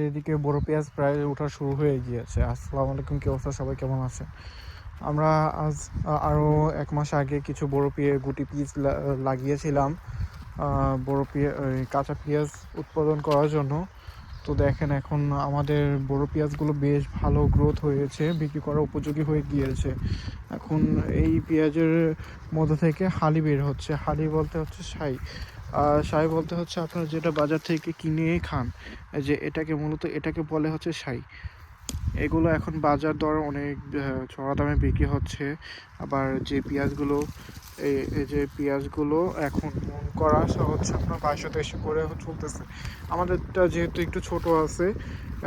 এদিকে বড় পেঁয়াজ প্রায় ওঠা শুরু হয়ে গিয়েছে। আসসালামু আলাইকুম, কি অবস্থা? সবাই কেমন আছে আমরা আজ, আ- আরও এক মাস আগে কিছু বড় পেঁয়াজ, গুটি পিস লাগিয়েছিলাম বড় পেঁয়াজ কাঁচা পেঁয়াজ উৎপাদন করার জন্য। তো দেখেন এখন আমাদের বড় পেঁয়াজগুলো বেশ ভালো গ্রোথ হয়েছে, বিক্রি করা উপযোগী হয়ে গিয়েছে। এখন এই পেঁয়াজের মধ্যে থেকে হালি বের হচ্ছে। হালি বলতে হচ্ছে সাই আর সাই বলতে হচ্ছে আপনারা যেটা বাজার থেকে কিনে খান যে এটাকে মূলত এটাকে বলে হচ্ছে সাই। এগুলো এখন বাজার দর অনেক চড়া দামে বিক্রি হচ্ছে। আবার যে পেঁয়াজগুলো, এই যে পেঁয়াজগুলো এখন করা হচ্ছে আপনার বাইশশো তেইশশো করে চলতেছে। আমাদেরটা যেহেতু একটু ছোট আছে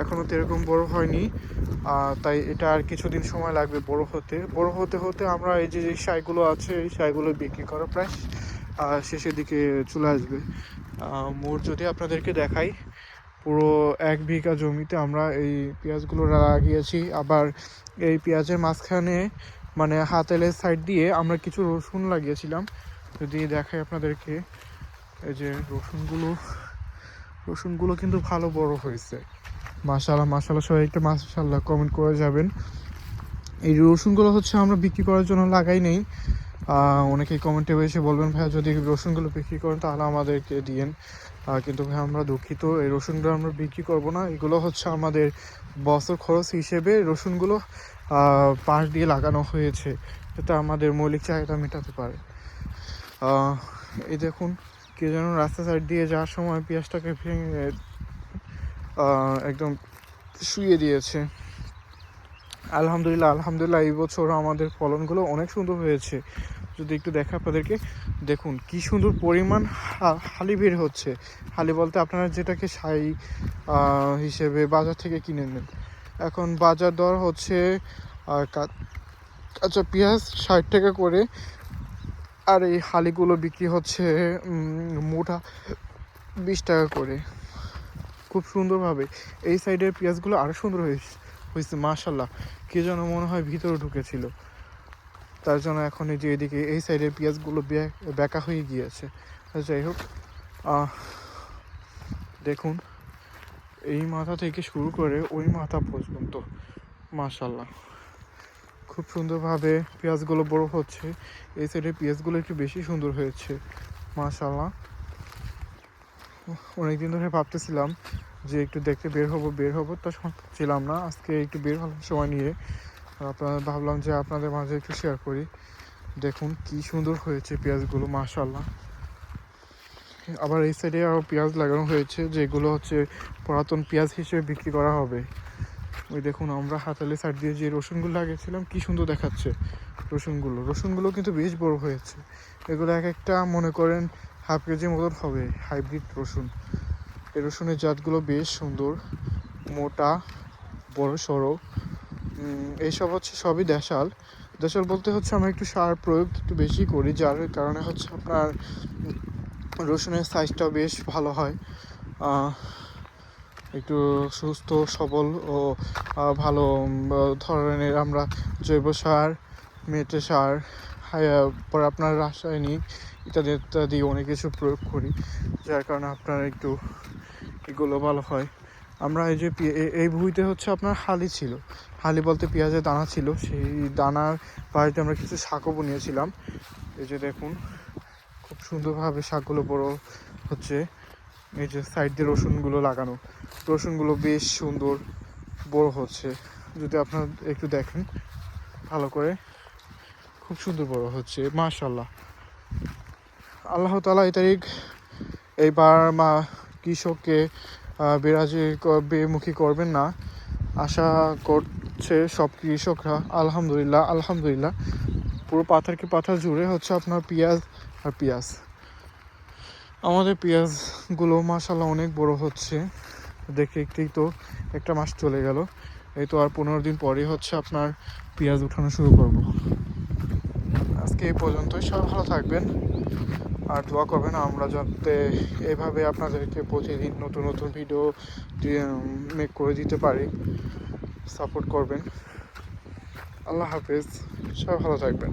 এখনও তো এরকম বড় হয়নি। তাই এটা আর কিছুদিন সময় লাগবে বড় হতে। বড় হতে হতে আমরা এই যে যে সাইগুলো আছে, এই সাইগুলো বিক্রি করা প্রায় আহ, শেষের দিকে চলে আসবে। মোট যদি আপনাদেরকে দেখাই পুরো এক বিঘা জমিতে আমরা এই পেঁয়াজগুলো লাগিয়েছি। আবার এই পেঁয়াজের মাঝখানে মানে হাতেলের সাইড দিয়ে আমরা কিছু রসুন লাগিয়েছিলাম। যদি দেখাই আপনাদেরকে এই যে রসুনগুলো রসুনগুলো কিন্তু ভালো বড় হয়েছে। মাশাল্লাহ মাশাল্লাহ সবাই একটা মাশাল্লাহ কমেন্ট করে যাবেন। এই রসুনগুলো হচ্ছে আমরা বিক্রি করার জন্য লাগাই নেই। অনেকেই কমেন্টে এসে বলবেন, ভাইয়া, যদি রসুনগুলো বিক্রি করেন, তাহলে আমাদেরকে দিয়েন। কিন্তু ভাই আমরা দুঃখিত, এই রসুনগুলো আমরা বিক্রি করব না। এগুলো হচ্ছে আমাদের বছর খরচ হিসেবে রসুনগুলো পাশ দিয়ে লাগানো হয়েছে। যাতে আমাদের মৌলিক চাহিদা মেটাতে পারে। এই দেখুন, কে যেন রাস্তা সাইড দিয়ে যাওয়ার সময় পেঁয়াজটাকে ভেঙে একদম শুয়ে দিয়েছে। আলহামদুলিল্লাহ আলহামদুলিল্লাহ এই বছর আমাদের ফলনগুলো অনেক সুন্দর হয়েছে। যদি একটু দেখা আপনাদেরকে, দেখুন কি সুন্দর পরিমাণ হালি বের হচ্ছে। হালি বলতে আপনারা যেটাকে সাই হিসেবে বাজার থেকে কিনে নেন। এখন বাজার দর হচ্ছে কাঁচা পেঁয়াজ ষাট টাকা করে, আর এই হালিগুলো বিক্রি হচ্ছে মোটা বিশ টাকা করে। খুব সুন্দরভাবে। এই সাইডের পেঁয়াজগুলো আরও সুন্দর হয়েছে। হয়েছে মাশাল্লাহ। কে যেন মনে হয় ভিতরে ঢুকেছিল। তার জন্য এখন এই যে এদিকে, এই সাইডের পেঁয়াজগুলো বে- বেঁকা হয়ে গিয়েছে। যাই হোক দেখুন, এই মাথা থেকে শুরু করে ওই মাথা পর্যন্ত, মাশাল্লাহ। খুব সুন্দরভাবে পেঁয়াজগুলো বড় হচ্ছে। এই সাইডের পেঁয়াজগুলো একটু বেশি সুন্দর হয়েছে, মাশাল্লাহ। অনেকদিন ধরে ভাবতেছিলাম যে একটু দেখতে বের হব বের হব তো ছিলাম না। আজকে একটু বের হলাম সময় নিয়ে। আর আপনাদের ভাবলাম যে আপনাদের মাঝে একটু শেয়ার করি। দেখুন কি সুন্দর হয়েছে পেঁয়াজগুলো মাশাল্লাহ আবার এই সাইডে আরও পেঁয়াজ লাগানো হয়েছে, যেগুলো হচ্ছে পুরাতন পেঁয়াজ হিসেবে বিক্রি করা হবে। ওই দেখুন, আমরা হাতালি সাইড দিয়ে যে রসুনগুলো লাগিয়েছিলাম, কি সুন্দর দেখাচ্ছে রসুনগুলো। রসুনগুলো কিন্তু বেশ বড় হয়েছে। এগুলো এক একটা, মনে করেন, হাফ কেজির মতন হবে হাইব্রিড রসুন। এই রসুনের জাতগুলো বেশ সুন্দর, মোটা, বড় সড়ো এইসব হচ্ছে সবই দেশাল। দেশাল বলতে হচ্ছে আমরা একটু সার প্রয়োগ একটু বেশি করি, যার কারণে হচ্ছে আপনার রসুনের সাইজটাও বেশ ভালো হয়। একটু সুস্থ, সবল ও ভালো ধরনের আমরা জৈব সার, মেটে সার পরে আপনার রাসায়নিক ইত্যাদি ইত্যাদি অনেক কিছু প্রয়োগ করি, যার কারণে আপনার একটু এগুলো ভালো হয়। আমরা এই যে এই ভুঁইতে হচ্ছে আপনার হালি ছিল। হালি বলতে পেঁয়াজের দানা ছিল। সেই দানার বাড়িতে আমরা কিছু শাকও বুনিয়েছিলাম। এই যে দেখুন, খুব সুন্দরভাবে শাকগুলো বড় হচ্ছে। এই যে সাইড দিয়ে রসুনগুলো লাগানো। রসুনগুলো বেশ সুন্দর বড় হচ্ছে। যদি আপনারা একটু দেখেন, ভালো করে খুব সুন্দর বড় হচ্ছে মাশাল্লাহ আল্লাহ তালা এই তারিখ এইবার মা কৃষককে বিরাজি বেমুখী করবেন না। আশা করছে সব কৃষকরা, আলহামদুলিল্লাহ আলহামদুলিল্লাহ। পুরো পাথার কি পাথর জুড়ে হচ্ছে আপনার পেঁয়াজ আর পেঁয়াজ। আমাদের পেঁয়াজগুলো মাসাল্লাহ অনেক বড় হচ্ছে। দেখে একটি তো একটা মাস চলে গেল। এই তো আর পনেরো দিন পরেই হচ্ছে আপনার পেঁয়াজ উঠানো শুরু করব। আজকে এই পর্যন্তই। সব ভালো থাকবেন। আর দোয়া করবেন আমরা যাতে এভাবে আপনাদেরকে প্রতিদিন নতুন নতুন ভিডিও মেক করে দিতে পারি। সাপোর্ট করবেন। আল্লাহ হাফেজ। সবাই ভালো থাকবেন।